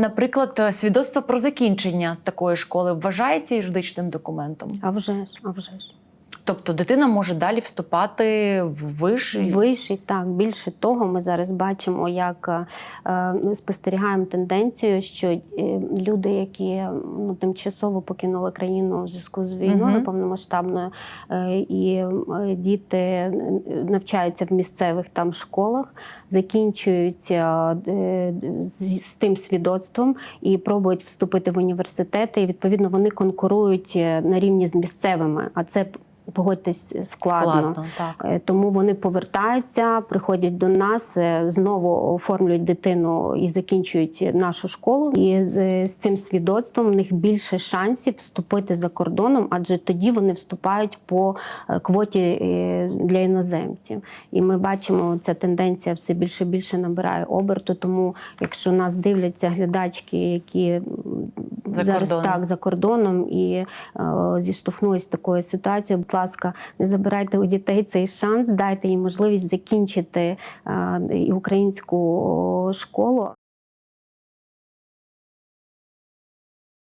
наприклад, свідоцтво про закінчення такої школи вважається юридичним документом. А вже ж, а вже ж. Тобто дитина може далі вступати в виш. Вищий, так. Більше того, ми зараз бачимо, як е, ну, спостерігаємо тенденцію, що е, люди, які ну, тимчасово покинули країну в зв'язку з війною Мгм. повномасштабною, е, і е, діти е, навчаються в місцевих там школах, закінчують е, е, з, з тим свідоцтвом і пробують вступити в університети. І відповідно вони конкурують е, на рівні з місцевими. А це погодьтесь складно. Складно, так. Е, Тому вони повертаються, приходять до нас, е, знову оформлюють дитину і закінчують нашу школу. І з, з цим свідоцтвом в них більше шансів вступити за кордоном, адже тоді вони вступають по е, квоті е, для іноземців. І ми бачимо, ця тенденція все більше і більше набирає оберту. Тому, якщо нас дивляться глядачки, які За зараз кордоном. так за кордоном і е, зіштовхнулися такою ситуацією. Будь ласка, не забирайте у дітей цей шанс, дайте їм можливість закінчити е, і українську школу.